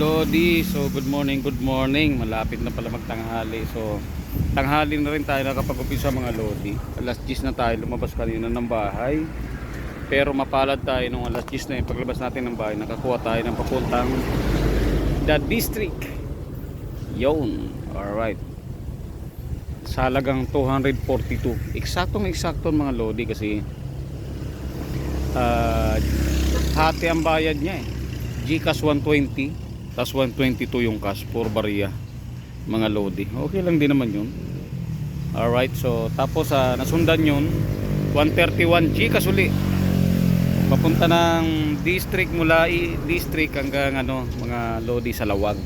Lodi, so good morning, good morning. Malapit na pala magtanghali. So tanghali na rin tayo nakapag-umpisa mga Lodi. Alas 10 na tayo lumabas kanina ng bahay. Pero mapalad tayo nung alas 10 na yung paglabas natin ng bahay. Nakakuha tayo ng papuntang The District. Yun. Alright. Sa halagang 242. Eksaktong eksakto mga Lodi kasi ah, hati ang bayad niya eh. Gcash 120 tapos 122 yung cash for barya mga lodi. Okay lang din naman yun. Alright so tapos uh, nasundan yun. 131 Gcash uli. Papunta ng district mula i- district hanggang ano mga lodi sa lawag.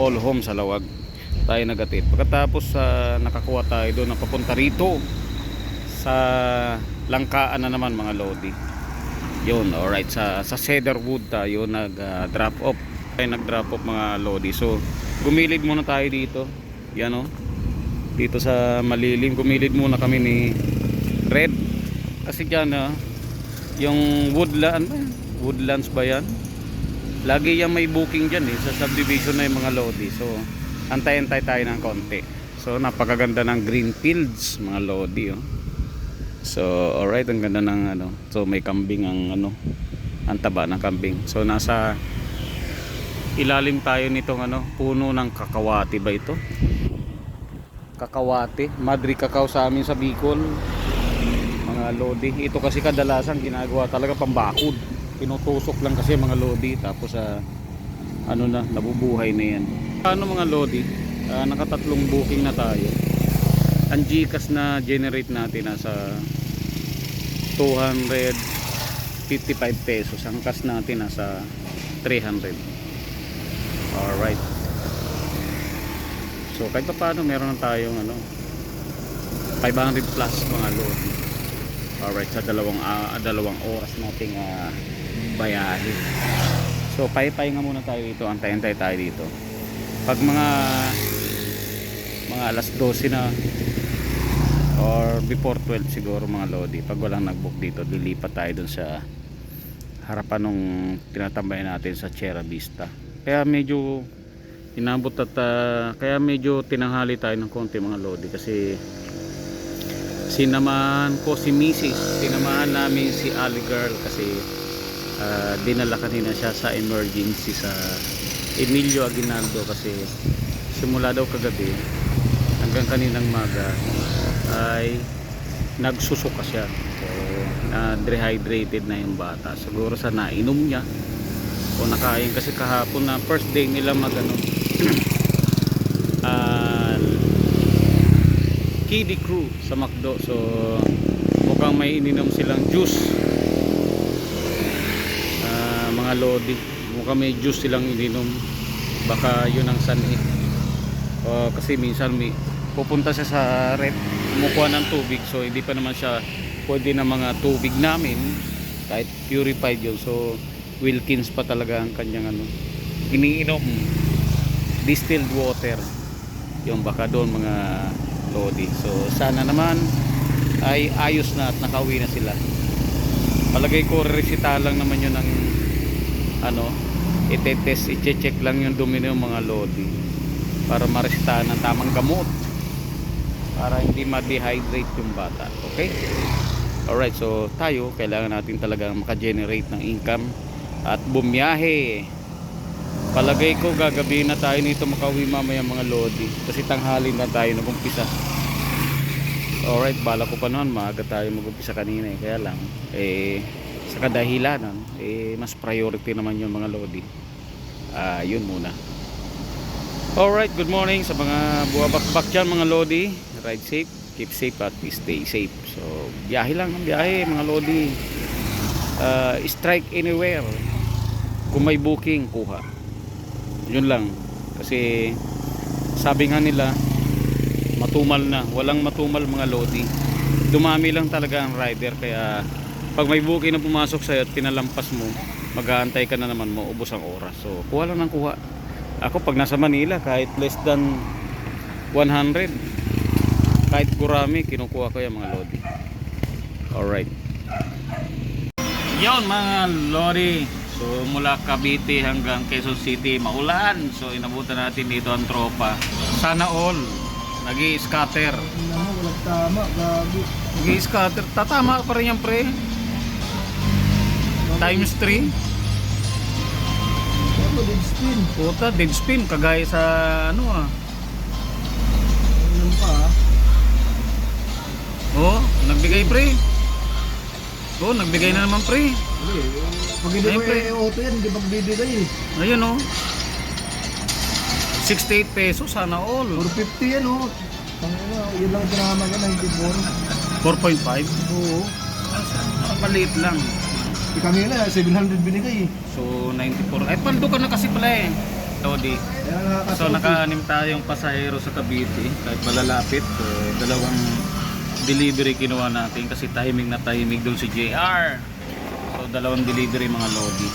All home sa lawag. Tayo nagatid. Pagkatapos uh, nakakuha tayo doon na papunta rito sa langkaan na naman mga lodi. Yun alright. Sa sa Cedarwood tayo nag ah, drop off tayo nag drop off mga lodi. So gumilid muna tayo dito. Yan o dito sa malilim. Gumilid muna kami ni Red. Kasi dyan ah, yung woodland woodlands ba yan? Lagi yan may booking dyan eh sa subdivision na yung mga lodi. So antay-antay tayo ng konti. So napakaganda ng green fields mga lodi oh. So, alright, ang ganda ng ano. So, may kambing ang ano, ang taba ng kambing. So, nasa ilalim tayo nitong ano, puno ng kakawati ba ito? Kakawati, Madri kakao sa amin sa Bicol. Mga lodi. Ito kasi kadalasan ginagawa talaga pambakod. Pinutusok lang kasi mga lodi tapos sa ano na, nabubuhay na yan. Ano mga lodi? Ah, nakatatlong booking na tayo ang Gcash na generate natin nasa 255 pesos ang cash natin nasa 300 alright. So kahit pa paano meron tayong ano 500 plus mga load. Alright sa dalawang ah, dalawang oras nating ah, bayahe. So pay-pay nga muna tayo dito. Antay-antay tayo dito. Pag mga mga alas 12 na or before 12 siguro mga lodi pag walang nagbook dito lilipat tayo dun sa harapan nung tinatambayan natin sa Sierra Vista kaya medyo inabot at ah, kaya medyo tinanghali tayo ng konti mga lodi kasi sinamahan ko si Mrs. sinamahan namin si Ali Girl kasi ah, dinala kanina siya sa emergency sa Emilio Aguinaldo kasi simula daw kagabi hanggang kaninang maga ay nagsusuka siya so na dehydrated na yung bata siguro sa nainom niya o nakain. Kasi kahapon na first day nila mag ano ah, kiddie crew sa McDo. So mukhang may ininom silang juice. Ah, mga lodi. Mukhang may juice silang ininom. Baka yun ang sanhi. O, kasi minsan may pupunta siya sa rep kumukuha ng tubig. So hindi pa naman siya pwede na mga tubig namin. Kahit purified yun. So Wilkins pa talaga ang kanyang ano iniinom. Distilled water. Yung baka doon mga lodi. So sana naman ay ayos na at nakauwi na sila. Palagay ko resita lang naman yun ng ano itetest i-check lang yung dumi ng mga lodi. Para maresitahan ng tamang gamot. Para hindi ma-dehydrate yung bata. Okay? Alright so tayo kailangan natin talagang maka-generate ng income at bumiyahe palagay ko gagabi na tayo nito makauwi mamaya mga lodi kasi tanghali na tayo nagumpisa alright bala ko pa noon maaga tayo magumpisa kanina eh kaya lang eh sa kadahilanan eh mas priority naman yung mga lodi ah yun muna Alright, good morning sa mga buwabakbak dyan mga Lodi. Ride safe, keep safe at stay safe. So, biyahe lang ang biyahe mga Lodi. Uh, strike anywhere. Kung may booking, kuha. Yun lang. Kasi sabi nga nila, matumal na. Walang matumal mga Lodi. Dumami lang talaga ang rider kaya pag may booking na pumasok sa'yo at pinalampas mo, mag-aantay ka na naman mo, ubos ang oras. So, kuha lang ng kuha ako pag nasa Manila kahit less than 100 kahit kurami kinukuha ko yung mga lodi alright yun mga lodi So mula Cavite hanggang Quezon City, maulan. So inabutan natin dito ang tropa. Sana all. nag scatter Tingnan mo, walang tama, gabi. nag scatter Tatama pa rin yan pre. Times 3. Ito, dead spin. Puta, dead spin. Kagaya sa ano ah. Pa ah. Oh, nagbigay pre. Oh, nagbigay na naman pre. Pag hindi mo Siyempre. i-auto yan, hindi magbibigay eh. Ayun oh. 68 pesos sana all. 450 yan oh. Tangina, yun lang pinama ka, 94. 4.5. Oo. Ang maliit lang. Eh, kami na, 700 binigay eh. So 94. Ay paldo ka na kasi pala eh. Lodi. Kaya So naka-anim tayong pasahero sa Cavite kahit malalapit. So dalawang delivery kinuha natin kasi timing na timing doon si JR. So dalawang delivery mga Lodi.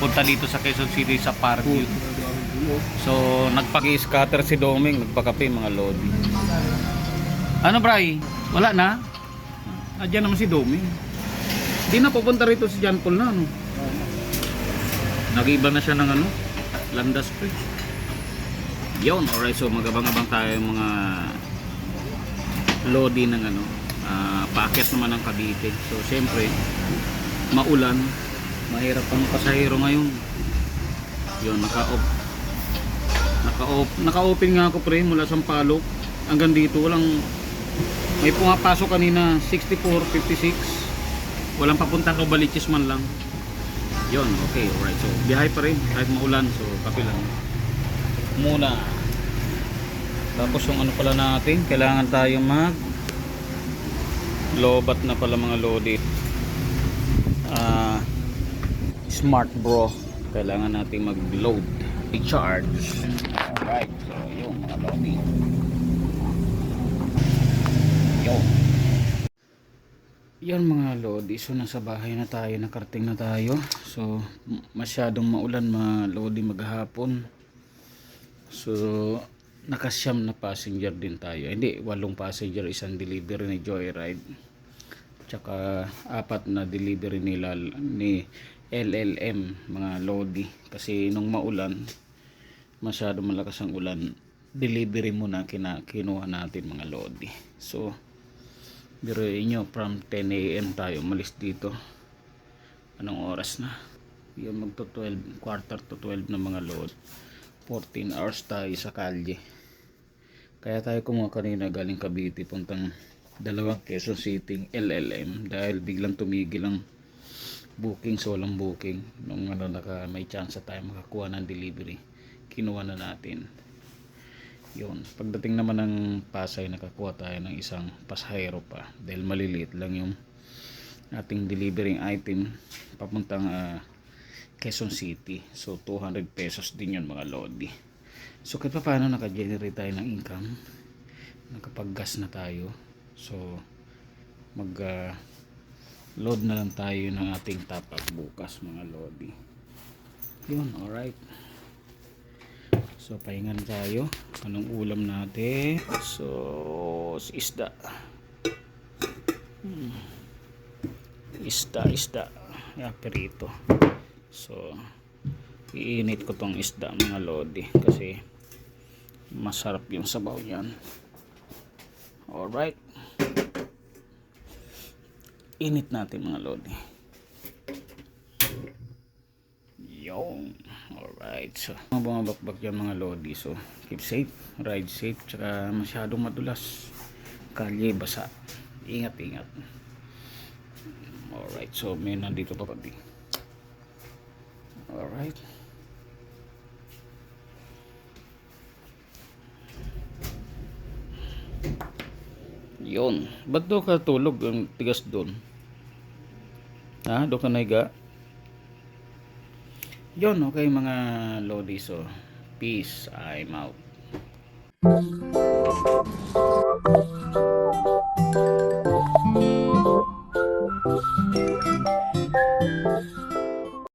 Punta dito sa Quezon City sa Parkview. So nagpaki-scatter si Doming, nagpakape mga Lodi. Ano Bray? Wala na? Adyan naman si Doming. Di na pupunta rito si John Paul na ano. Nag-iba na siya ng ano, landas pre. Yun, alright, so magabang-abang tayo mga lodi ng ano, ah, paakyat naman ng Cavite. So, siyempre, maulan, mahirap ang pasahero ngayon. Yun, naka-off. Naka-off. Naka-open nga ako pre, mula Sampaloc hanggang dito, walang may pumapasok kanina 64, 56 walang papuntang Novaliches man lang yon okay alright so biyahe pa rin kahit maulan so kape muna tapos yung ano pala natin kailangan tayo mag lobat na pala mga lodi. Ah smart bro. Kailangan natin mag load recharge. Alright so yung mga lodi. Yun yan mga lodi, so nasa bahay na tayo, nakarating na tayo. So masyadong maulan mga lodi maghapon. So nakasyam na passenger din tayo. Hindi, walong passenger, isang delivery ni Joyride. Tsaka apat na delivery nila ni LLM mga lodi. Kasi nung maulan, masyado malakas ang ulan, delivery muna kina, kinuha natin mga lodi. So Biruin nyo, from 10 a.m. tayo umalis dito. Anong oras na? Yung magto 12, quarter to 12 na mga load. 14 hours tayo sa kalye. Kaya tayo kumuha kanina galing Cavite puntang dalawang Quezon City LLM dahil biglang tumigil ang booking so walang booking. Nung ano naka may chance tayo makakuha ng delivery. Kinuha na natin. Yun. Pagdating naman ng Pasay nakakuha tayo ng isang pasahero pa. Dahil maliliit lang yung ating delivering item papuntang ah, Quezon City. So 200 pesos din yun mga lodi so kahit pa paano naka-generate tayo ng income nakapag-gas na tayo so mag ah, load na lang tayo ng ating top up bukas mga lodi yun alright So, pahinga na tayo. Anong ulam natin? So, isda. Hmm. Isda, isda. Yeah, perito. So, iinit ko tong isda mga lodi. Kasi, masarap yung sabaw yan. Alright. Init natin mga lodi. Yung. Alright. So, mga bumabakbak yan mga lodi. So, keep safe. Ride safe. Tsaka masyadong madulas. Kalye, basa. Ingat, ingat. Alright. So, may nandito pa pati. Alright. Yun. Ba't doon ka tulog? Ang tigas doon. Ha? Doon ka naiga? Yun, okay mga Lodi. So, peace. I'm out.